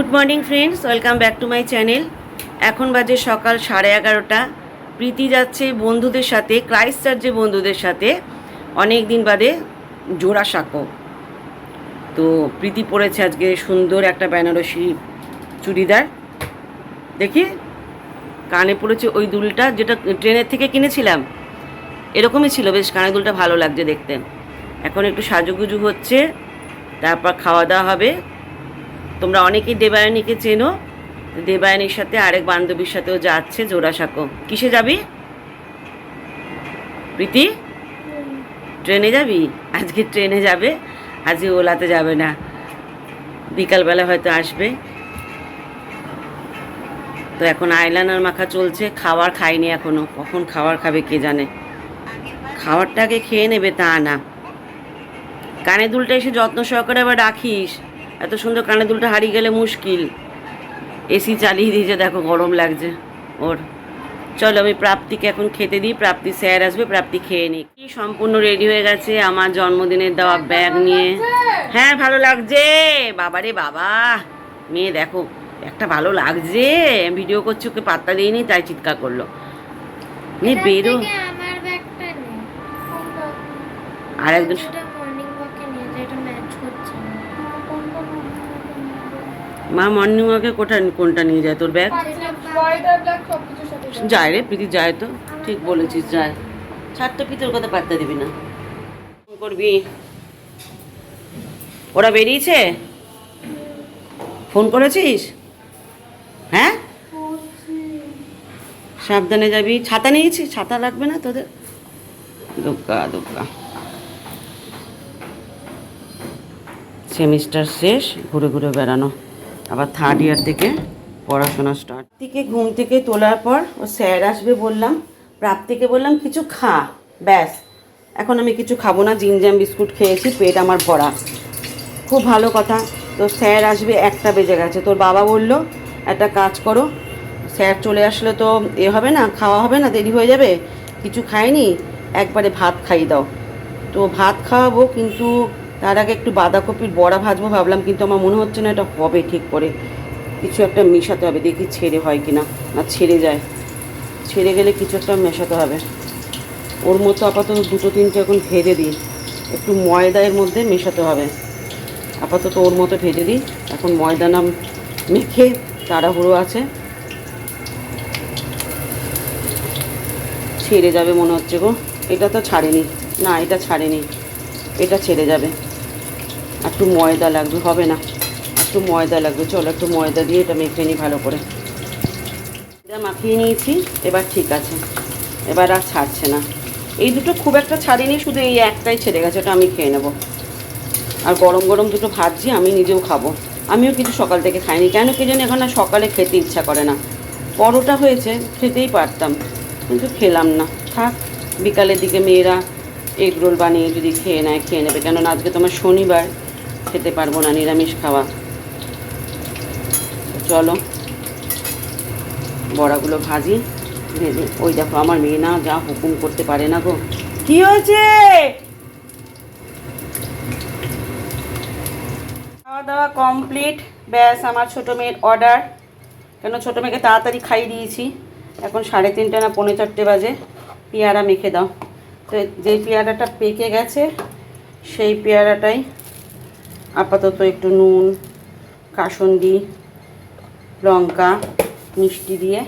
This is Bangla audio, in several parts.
Good morning friends welcome back to my channel এখন বাজে সকাল সাড়ে এগারোটা। প্রীতি যাচ্ছে বন্ধুদের সাথে ক্রাইস্ট চার্চে বন্ধুদের সাথে। অনেক দিন বাদে জোড়া জোড়াসাঁকো তো প্রীতি পরেছে আজকে সুন্দর একটা বেনারসি চুড়িদার। দেখি, কানে পড়েছে ওই দুলটা যেটা ট্রেনের থেকে কিনেছিলাম। এরকমই ছিল, বেশ কানে দুলটা ভালো লাগছে দেখতে। এখন একটু সাজুগুজু হচ্ছে, তারপর খাওয়া দাওয়া হবে। তোমরা অনেকেই দেবায়নীকে চেনো। দেবায়নীর সাথে আরেক বান্ধবীর সাথেও যাচ্ছে জোড়াসাঁকো কিসে যাবি? প্রীতি? ট্রেনে যাবি? আজকে ট্রেনে যাবে, আজকে ওলাতে যাবে না। বিকালবেলা হয়তো আসবে। তো এখন আইলাইনার মাখা চলছে খাবার খায়নি এখনও। কখন খাবার খাবে কে জানে? খাবারটাকে খেয়ে নেবে তা না। কানে দুলটা এসে যত্ন সহকারে আবার রাখিস। এত সুন্দর কানে দুলটা হারিয়ে গেলে মুশকিল। এসি চালিয়ে দিয়েছে দেখো গরম লাগছে ওর। চলো আমি প্রাপ্তিকে এখন খেতে দিই প্রাপ্তি স্যার আসবে প্রাপ্তি খেয়ে নিই কি সম্পূর্ণ রেডি হয়ে গেছে আমার জন্মদিনের দেওয়া ব্যাগ নিয়ে। হ্যাঁ ভালো লাগছে। বাবা রে বাবা। মেয়ে দেখো একটা ভালো লাগছে। ভিডিও করছে ওকে পাত্তা দিইনি তাই চিৎকার করল। মেয়ে বেরো? আর একজন মা মর্নিং ওয়াকে কোটা কোনটা নিয়ে যায়? তোর ব্যাগ? যায় রে প্রীতি যায় তো। ঠিক বলেছিস যায়। ছাড়তে পিতর কথা পাত্তা দিবি না। ফোন করবি। ওরা বেরিয়েছে? ফোন করেছিস? হ্যাঁ? সাবধানে যাবি। ছাতা নিয়েছিস? ছাতা লাগবে না তোদের? দুগ্গা দুগ্গা সেমিস্টার শেষ ঘুরে ঘুরে বেড়ানো। আবার থার্ড ইয়ার থেকে পড়াশোনা স্টার্ট থেকে ঘুম থেকে তোলার পর ও স্যার আসবে বললাম, প্রাপ্তিকে বললাম, কিছু খা। ব্যাস, এখন আমি কিছু খাব না জিনজাম বিস্কুট খেয়েছি, পেট আমার ভরা। খুব ভালো কথা, তো স্যার আসবে একটা বেজে গেছে। তোর বাবা বলল, একটা কাজ করো, স্যার চলে আসলে তো এ হবে না, খাওয়া হবে না, দেরি হয়ে যাবে, কিছু খায়নি একবারে ভাত খাইয়ে দাও। তো ভাত খাওয়াবো, কিন্তু তার আগে একটু বাঁধাকপির বড়া ভাজবো ভাবলাম, কিন্তু আমার মনে হচ্ছে না এটা হবে ঠিক করে। কিছু একটা মেশাতে হবে, দেখি ছেড়ে হয় কি না না, ছেড়ে যায়। ছেড়ে গেলে কিছু একটা মেশাতে হবে। ওর মতো আপাতত দুটো তিনটে এখন ভেজে দিই। একটু ময়দা এর মধ্যে মেশাতে হবে। আপাতত ওর মতো ভেজে দিই। এখন ময়দা নাম মেখে তাড়াহুড়ো আছে। ছেড়ে যাবে মনে হচ্ছে গো। এটা তো ছাড়েনি। না, এটা ছাড়েনি। এটা ছেড়ে যাবে। একটু ময়দা লাগবে, হবে না। একটু ময়দা লাগবে, চলো একটু ময়দা দিয়ে এটা মেখে নিই ভালো করে। এটা মাখিয়ে নিয়েছি, এবার ঠিক আছে। এবার আর ছাড়ছে না। এই দুটো খুব একটা ছাড়িনি, শুধু এই একটাই ছেড়ে গেছে, ওটা আমি খেয়ে নেব। আর গরম গরম দুটো ভাজছি, আমি নিজেও খাব। আমিও কিছু সকাল থেকে খাইনি, কেন কি জানি এখন আর সকালে খেতে ইচ্ছা করে না। পরোটা হয়েছে, খেতেই পারতাম, কিন্তু খেলাম না। থাক, বিকালের দিকে মেয়েরা এগরোল বানিয়ে যদি খেয়ে নেয়, খেয়ে নেবে। কেননা আজকে তোমার শনিবার খেতে পারব না, নিরামিষ খাওয়া। চলো, বড়াগুলো ভাজি, ভেজে, ওই দেখো আমার মেয়ে না যা হুকুম করতে পারে না গো। কি হয়েছে? খাওয়া দাওয়া কমপ্লিট ব্যাস আমার ছোটো মেয়ের অর্ডার কেন ছোটো মেয়েকে তাড়াতাড়ি খাইয়ে দিয়েছি। এখন সাড়ে তিনটে না পৌনে চারটে বাজে। পেয়ারা মেখে দাও। তো যেই পেয়ারাটা পেকে গেছে, সেই পেয়ারাটাই আপাতত একটু নুন, কাসন্দি, লঙ্কা, মিষ্টি দিয়ে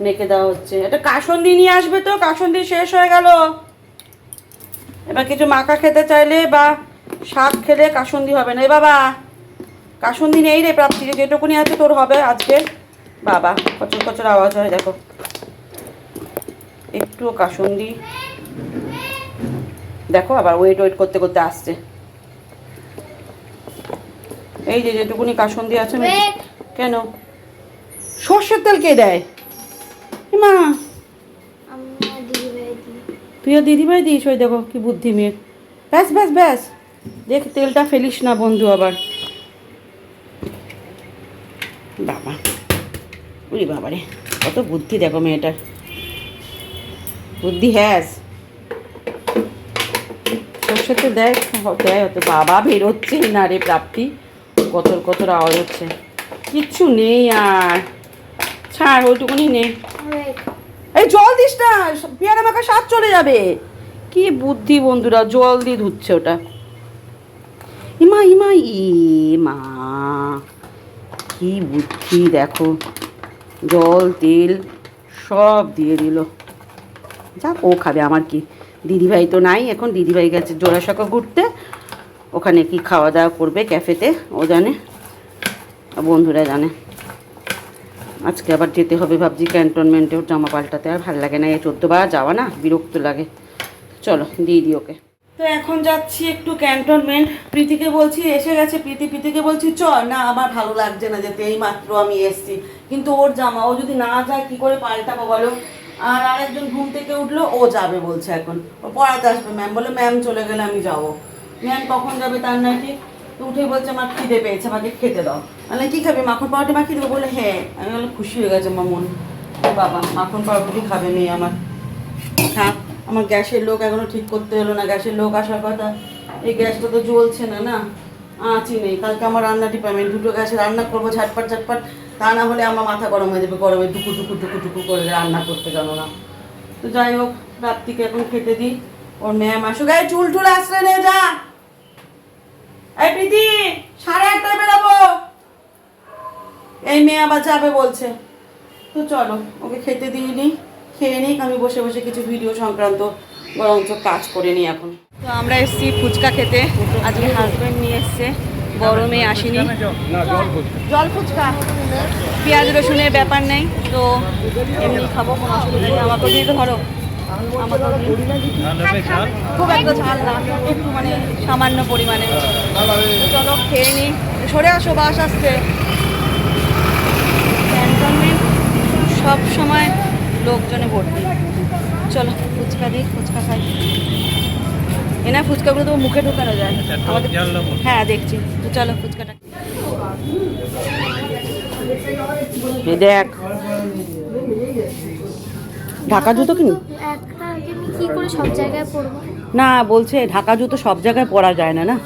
মেখে দেওয়া হচ্ছে। এটা কাসন্দি নিয়ে আসবে তো? কাসন্দি শেষ হয়ে গেল। এবার কিছু মাখা খেতে চাইলে বা শাক খেলে কাসন্দি হবে না। এ বাবা, কাসন্দি নেই রে প্রাপ্তি যেটুকুনি আছে তোর হবে আজকে। বাবা, কচর কচর আওয়াজ হয়, দেখো। একটু কাসন্দি। দেখো আবার ওয়েট ওয়েট করতে করতে আসছে। এই যে যেটুকুনি কাসন্দি আছে কেন? সর্ষের তেল কে দেয়? মা। তুইও দিদিভাই দিস ওই দেখো কি বুদ্ধি মেয়ের। ব্যাস ব্যাস ব্যাস। দেখ তেলটা ফেলিস না বন্ধু আবার। বাবা উরি বাবারে কত বুদ্ধি দেখো মেয়েটার। বুদ্ধি হ্যাস। সর্ষের তেল দেয় দেয় হতো বাবা বেরোচ্ছে না রে প্রাপ্তি। কতর কতর আওয়াজ হচ্ছে? কিচ্ছু নেই আর। ছাড়, ওইটুকুনি নেই. এই জল দিস না, পেয়ারা মাখা স্বাদ চলে যাবে। কি বুদ্ধি বন্ধুরা, জল দিয়ে ধুচ্ছে ওটা। ইমা ইমা ই মা কি বুদ্ধি, দেখো। জল, তেল সব দিয়ে দিল। যাক, ও খাবে, আমার কি? দিদিভাই তো নাই, এখন দিদিভাই গেছে জোড়াসাঁকো ঘুরতে। ওখানে কি খাওয়া দাওয়া করবে ক্যাফেতে, ও জানে বন্ধুরা জানে। আজকে আবার যেতে হবে ভাবছি ক্যান্টনমেন্টেও জামা পাল্টাতে, আর ভালো লাগে না, এই চোদ্দবার যাওয়া না, বিরক্ত লাগে। চলো, দিয়ে দিই ওকে। তো এখন যাচ্ছি একটু ক্যান্টনমেন্ট। প্রীতিকে বলছি, এসে গেছে প্রীতি। প্রীতিকে বলছি, চল, না, আমার ভালো লাগছে না যেতে, এই মাত্র আমি এসছি। কিন্তু ওর জামা, ও যদি না যায়, কি করে পাল্টাবো বলো? আর আরেকজন ঘুম থেকে উঠল, ও যাবে বলছে এখন। ও পড়াতে আসবে ম্যাম বলে ম্যাম চলে গেলে আমি যাব। ম্যাম কখন যাবে তার না ঠিক তো উঠে বলছে আমার খিদে পেয়েছে, আমাকে খেতে দাও। মানে কি খাবে? মাখন পাউরুটি মাখিয়ে দেবো বলে হ্যাঁ। আমি বলে খুশি হয়ে গেছে আমার মন বাবা, মাখন পাউরুটি খাবে মেয়ে আমার। হ্যাঁ আমার গ্যাসের লোক এখনও ঠিক করতে হলো না, গ্যাসের লোক আসার কথা। এই গ্যাসটা তো জ্বলছে না না? আঁচই নেই। কালকে আমার রান্না ডিপার্টমেন্ট দুটো গ্যাসে রান্না করব ঝটপট ঝটপট। তা না হলে আমার মাথা গরম হয়ে যাবে, গরমে টুকু টুকু টুকু টুকু করে রান্না করতে গেল না। তো যাই হোক রাত্রিকে এখন খেতে দিই। ওর ম্যাম আসুক। এই চুল টুল আসলে নে, যা! এই প্রীতি সাড়ে আটটায় বেরোবো। এই মেয়ে আবার যাবে বলছে। তো চলো ওকে খেতে দিইনি খেয়ে নিই আমি বসে বসে কিছু ভিডিও সংক্রান্ত বরঞ্চ কাজ করে নিই এখন। তো আমরা এসেছি ফুচকা খেতে আজকে হাজব্যান্ড নিয়ে এসছে গরমে আসিনি। জল ফুচকা। পেঁয়াজ রসুনের ব্যাপার নেই তো এমনি খাব কোনো অসুবিধা নেই। আমাকে দিয়ে ধরো। খুব একটা মানে সামান্য পরিমাণে চলো খেয়ে সরে আসো বাস সব সময় লোকজনে ভর্তি চলো ফুচকা দিই ফুচকা খাই এ না ফুচকাগুলো তো মুখে ঢুকানো যায় আমাদের হ্যাঁ দেখছি তো চলো ফুচকাটা দেখ। ঢাকা জুতো কিনি কি করে সব জায়গায় পড়ব? না, বলছে ঢাকা জুতো সব জায়গায় পরা যায় না না?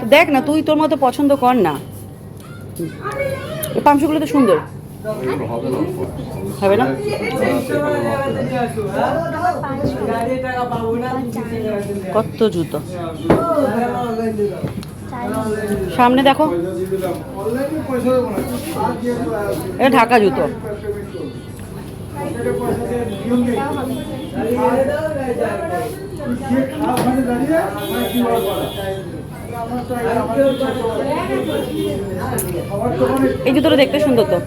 তো দেখ না, তুই তোর মতো পছন্দ কর না। পামশুগুলো তো সুন্দর। হবে না? কত জুতো? সামনে দেখো। এটা ঢাকা জুতো। এই জুতোটা দেখতে সুন্দর তো।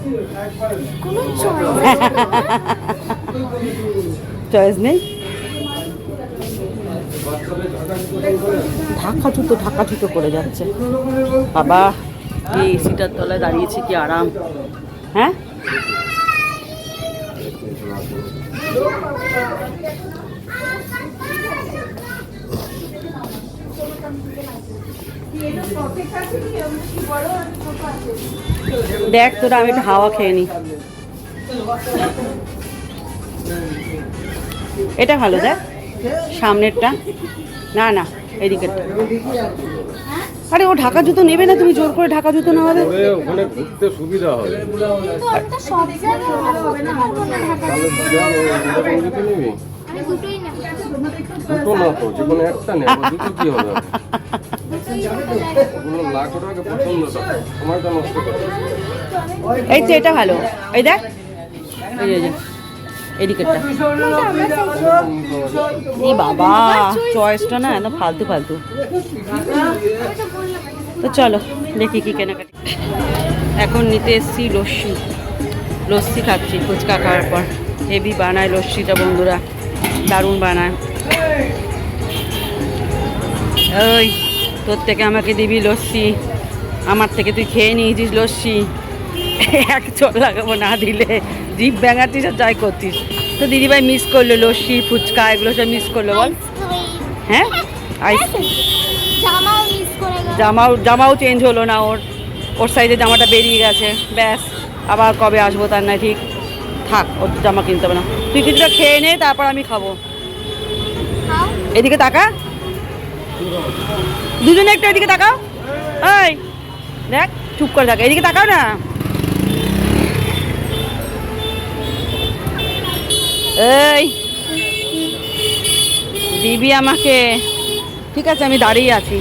চয়েস চয়েস নেই। ঢাকা জুতো ঢাকা জুতো করে যাচ্ছে। বাবা এই এসিটার তলায় দাঁড়িয়েছি কি আরাম? হ্যাঁ? দেখ তোরা আমি একটু হাওয়া খেয়ে নি। এটা ভালো দেখ সামনেরটা। না না এদিকেরটা। আরে ও ঢাকা জুতো নেবে না তুমি জোর করে ঢাকা জুতো নেওয়াবে তবে ওখানে ঘুরতে সুবিধা হবে দুটো না তো যে কোনো একটা দুটো কি এই তো এটা ভালো। এই দেখ। এই এই যে। এদিকেরটা। এই বাবা চয়েসটা না একদম ফালতু ফালতু। তো চলো, দেখি কি কেনাকাটি। এখন নিতে এসছি লস্যি। লস্যি খাচ্ছি, ফুচকা খাওয়ার পর। হেভি বানায় লস্যিটা বন্ধুরা, দারুণ বানায়। ওই তোর থেকে আমাকে দিবি লস্যি। আমার থেকে তুই খেয়ে নিয়েছিস লস্যি। এক চল লাগাবো না দিলে। জিভ ব্যাঙাচ্ছিস আর যাই করছিস তো দিদিভাই মিস করল লস্যি ফুচকা এগুলো সব মিস করল বল। হ্যাঁ? জামাও জামাও জামাও চেঞ্জ হলো না ওর। ওর সাইজে জামাটা বেরিয়ে গেছে। ব্যাস আবার কবে আসব তার না ঠিক? থাক ওর জামা কিনতে হবে না। তুই কিছুটা খেয়ে নে তারপর আমি খাব। এদিকে তাকা। দুজনে একটু এদিকে তাকাও। এই দেখ চুপ করে থাক। এদিকে তাকাও না। এই, দিবি আমাকে। ঠিক আছে, আমি দাঁড়িয়ে আছি।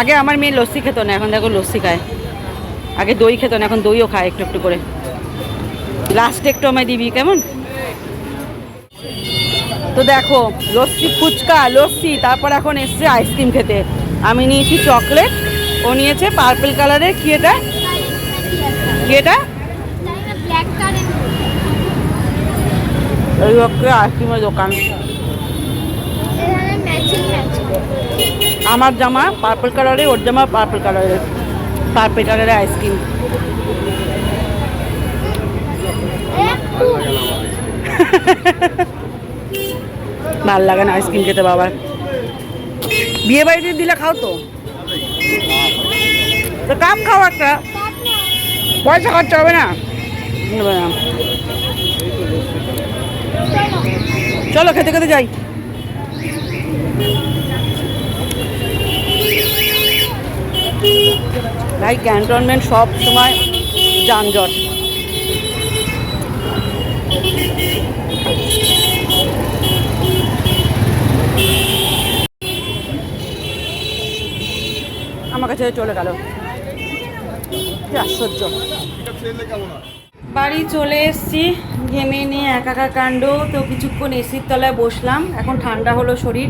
আগে আমার মেয়ে লস্যি খেত না, এখন দেখো লস্যি খায়। আগে দই খেত না, এখন দইও খায় একটু একটু করে। লাস্টে একটু আমায় দিবি, কেমন? তো দেখো, লস্যি ফুচকা, লস্যি, তারপর এখন এসছে আইসক্রিম খেতে। আমি নিয়েছি চকলেট, ও নিয়েছে পার্পল কালারের কি এটা? কি এটা? এই হচ্ছে আইসক্রিমের দোকান। আমার জামা পার্পল কালারের ওর জামা পার্পল কালারের পার্পল কালারের আইসক্রিম। ভালো লাগে না আইসক্রিম খেতে বাবার। বিয়ে বাড়িতে দিলে খাও তো। তো কাপ খাও একটা। পয়সা খরচা হবে না। নেবে না। চলো খেতে খেতে যাই। ভাই ক্যান্টনমেন্ট সব সময় যানজট। আমার কাছে চলে গেল। আশ্চর্য। বাড়ি চলে এসেছি, ঘেমে নিয়ে একাকা কাণ্ড। তো কিছুক্ষণ এসির তলায় বসলাম, এখন ঠান্ডা হলো শরীর।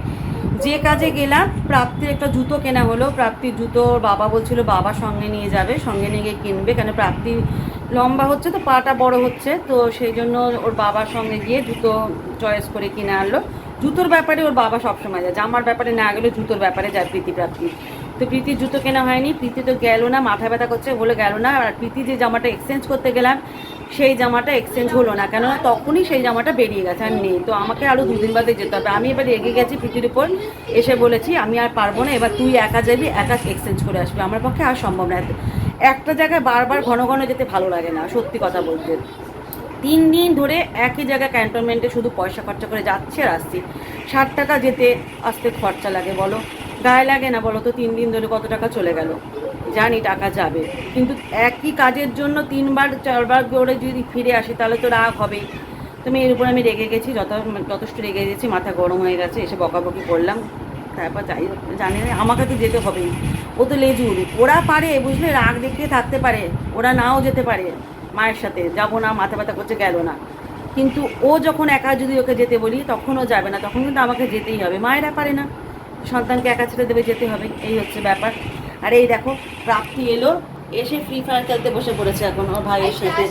যে কাজে গেলাম, প্রাপ্তির একটা জুতো কেনা হলো। প্রাপ্তির জুতো বাবা বলছিল, বাবা সঙ্গে নিয়ে যাবে, সঙ্গে নিয়ে গিয়ে কিনবে। কেন প্রাপ্তি লম্বা হচ্ছে তো, পাটা বড় হচ্ছে। তো সেই জন্য ওর বাবার সঙ্গে গিয়ে জুতো চয়েস করে কিনে আনলো। জুতোর ব্যাপারে ওর বাবা সবসময় যায়। জামার ব্যাপারে না গেলেও জুতোর ব্যাপারে যায় প্রীতি প্রাপ্তি। তো প্রীতির জুতো কেনা হয়নি। প্রীতি তো গেল না, মাথা ব্যথা করছে, বলে গেল না। আর প্রীতি যে জামাটা এক্সচেঞ্জ করতে গেলাম, সেই জামাটা এক্সচেঞ্জ হলো না। কেননা তখনই সেই জামাটা বেরিয়ে গেছে আর নেই। তো আমাকে আরও দুদিন বাদে যেতে হবে। আমি এবার এগিয়ে গেছি প্রীতির উপর। এসে বলেছি, আমি আর পারব না। এবার তুই একা যাবি, একা এক্সচেঞ্জ করে আসবি। আমার পক্ষে আর সম্ভব না। একটা জায়গায় বারবার ঘন ঘন যেতে ভালো লাগে না, সত্যি কথা বলতে। তিন দিন ধরে একই জায়গায় ক্যান্টনমেন্টে শুধু পয়সা খরচা করে যাচ্ছে আর আসছি। ষাট টাকা যেতে আসতে খরচা লাগে, বলো। গায়ে লাগে না বলো তো, তিন দিন ধরে কত টাকা চলে গেল? জানি টাকা যাবে। কিন্তু একই কাজের জন্য তিনবার, চারবার করে যদি ফিরে আসি, তাহলে তো রাগ হবেই। তো আমি এর উপর আমি রেগে গেছি, যত, যথেষ্ট রেগে গেছি, মাথা গরম হয়ে গেছে, এসে বকাবকি করলাম। তারপর যাই জানি না, আমাকে তো যেতে হবেই। ও তো লেজুর ওরা পারে, বুঝলে, রাগ দেখিয়ে থাকতে পারে। ওরা নাও যেতে পারে মায়ের সাথে। যাব না, মাথা ব্যথা করছে, গেল না। কিন্তু ও যখন একা যদি ওকে যেতে বলি তখন ও যাবে না, তখন কিন্তু আমাকে যেতেই হবে। মায়েরা পারে না। সন্তানকে একা ছেড়ে দেবে, যেতে হবে, এই হচ্ছে ব্যাপার। আর এই দেখো, প্রাপ্তি এলো, এসে ফ্রি ফায়ার খেলতে বসে পড়েছে এখন ওর ভাইয়ের সাথে।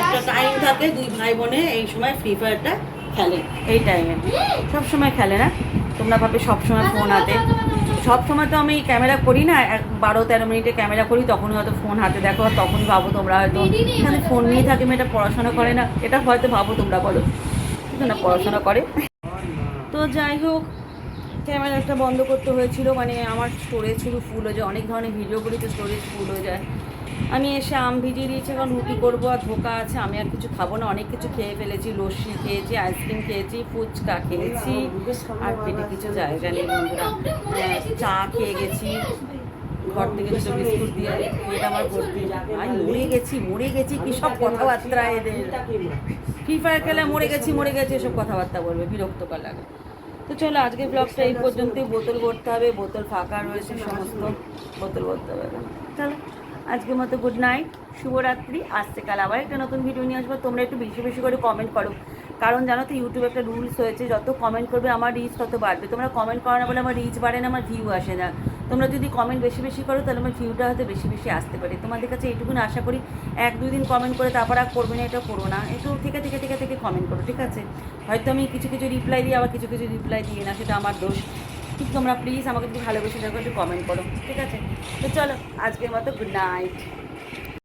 একটা টাইম থাকে, দুই ভাই বোনে এই সময় ফ্রি ফায়ারটা খেলে, এই টাইমে সব সময় খেলে না? তোমরা ভাবে সব সময় ফোন হাতে। সব সময় তো আমি ক্যামেরা করি না, এক বারো তেরো মিনিটে ক্যামেরা করি, তখনই হয়তো ফোন হাতে দেখো, আর তখনই ভাবো তোমরা হয়তো এখানে ফোন নিয়ে থাকে, মেয়েটা পড়াশোনা করে না, এটা হয়তো ভাবো তোমরা বলো। না, পড়াশোনা করে। তো যাই হোক ক্যামেরাটা বন্ধ করতে হয়েছিল মানে আমার স্টোরেজ শুধু ফুল হয়ে যায় অনেক ধরনের ভিডিও করি তো স্টোরেজ ফুল হয়ে যায়। আমি এসে আম ভিজিয়ে দিয়েছি এখন রুটি করব আর ধোকা আছে আমি আর কিছু খাব না অনেক কিছু খেয়ে ফেলেছি লস্যি খেয়েছি আইসক্রিম খেয়েছি ফুচকা খেয়েছি আর পেটে কিছু জায়গা নেই বন্ধুরা। হ্যাঁ, চা খেয়ে গেছি ঘর থেকে দুটো বিস্কুট দিয়ে পেট আমার ভর্তি। আমি মরে গেছি মরে গেছি কি সব কথাবার্তা এদের। ফ্রি ফায়ার খেলে মরে গেছি মরে গেছি এসব কথাবার্তা বলবে বিরক্তকর লাগে। তো চলো আজকে ব্লগটা এই পর্যন্তই। বোতল করতে হবে, বোতল ফাঁকা রয়েছে, সমস্ত বোতল করতে হবে। চলো, আজকের মতো গুড নাইট শুভরাত্রি। আসছে কাল আবার একটা নতুন ভিডিও নিয়ে আসব। তোমরা একটু বেশি বেশি করে কমেন্ট করো। কারণ জানো তো ইউটিউবে একটা রুলস হয়েছে, যত কমেন্ট করবে, আমার রিচ তত বাড়বে। তোমরা কমেন্ট করো না বলে আমার রিচ বাড়ে না, আমার ভিউ আসে না। তোমরা যদি কমেন্ট বেশি বেশি করো, তাহলে আমার ভিউটা হয়তো বেশি বেশি আসতে পারে। তোমাদের কাছে এইটুকুন আশা করি, এক দুই দিন কমেন্ট করে তারপর আর করবে না এটা করো না। একটু থেকে থেকে থেকে থেকে কমেন্ট করো, ঠিক আছে? হয়তো আমি কিছু কিছু রিপ্লাই দিই আবার কিছু কিছু রিপ্লাই দিই না, সেটা আমার দোষ। ঠিক তোমরা প্লিজ আমাকে একটু ভালোবেসে থাকো, একটু কমেন্ট করো, ঠিক আছে? তো চলো, আজকের মতো গুড নাইট